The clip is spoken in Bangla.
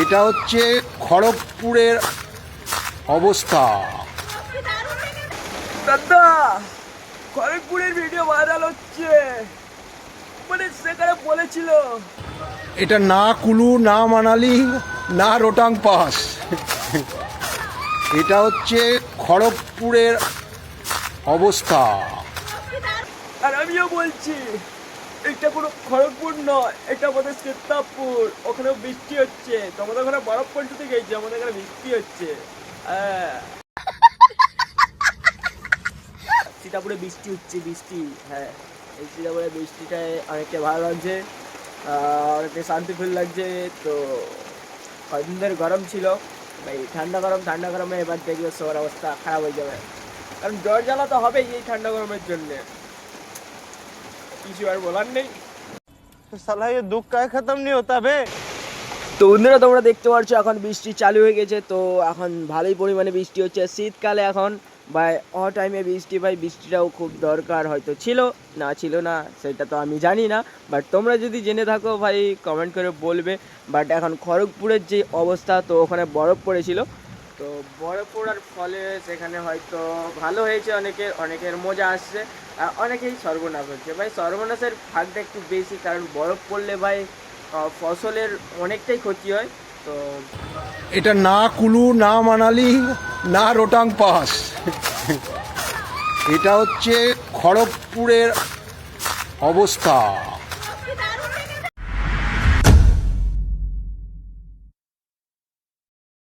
এটা হচ্ছে খড়গপুরের অবস্থা। দাদা খড়গপুরের ভিডিও ভাইরাল হচ্ছে। মানে সেখানে বলেছিল। এটা না কুলু না মানালি না রোটাং পাস। এটা হচ্ছে খড়গপুরের অবস্থা। আর আমিও বলছি এটা কোনো খড়গপুর নয়, এটা আমাদের সীতাপুর। ওখানেও বৃষ্টি হচ্ছে। তোমাদের ওখানে বরফ পড়তে গেছে, আমাদের এখানে বৃষ্টি হচ্ছে। হ্যাঁ। সীতাপুরে বৃষ্টি হচ্ছে, বৃষ্টি। হ্যাঁ এই সীতাপুরে বৃষ্টিটায় অনেকটা ভালো লাগছে অনেকটা শান্তি ফিল লাগছে। তো কদিন ধরে গরম ছিল, ভাই, ঠান্ডা গরম, ঠান্ডা গরমে এবার দেখবে সবার অবস্থা খারাপ হয়ে যাবে। কারণ জ্বর জ্বালা তো হবেই এই ঠান্ডা গরমের জন্যে। কিছু আর বলার নেই। সালা দুঃখ কায় খতম নেই হতা তো বন্ধুরা তোমরা দেখতে পারছ এখন বৃষ্টি চালু হয়ে গেছে। তো এখন ভালোই পরিমাণে বৃষ্টি হচ্ছে। শীতকালে এখন বা অ টাইমে বৃষ্টি ভাই বৃষ্টিটাও খুব দরকার হয়তো ছিল না ছিল না সেটা তো আমি জানি না। বাট তোমরা যদি জেনে থাকো ভাই কমেন্ট করে বলবে। বাট এখন খড়গপুরের যে অবস্থা তো ওখানে বরফ পড়েছিল। তো বরফ পড়ার ফলে সেখানে হয়তো ভালো হয়েছে অনেকের অনেকের মজা আসছে আর অনেকেই সর্বনাশ হচ্ছে। ভাই সর্বনাশের ভাগটা একটু বেশি কারণ বরফ পড়লে ভাই ফসলের অনেকটাই ক্ষতি হয়। তো এটা না কুলু না মানালি না রোটাং পাস। এটা হচ্ছে খড়গপুরের অবস্থা।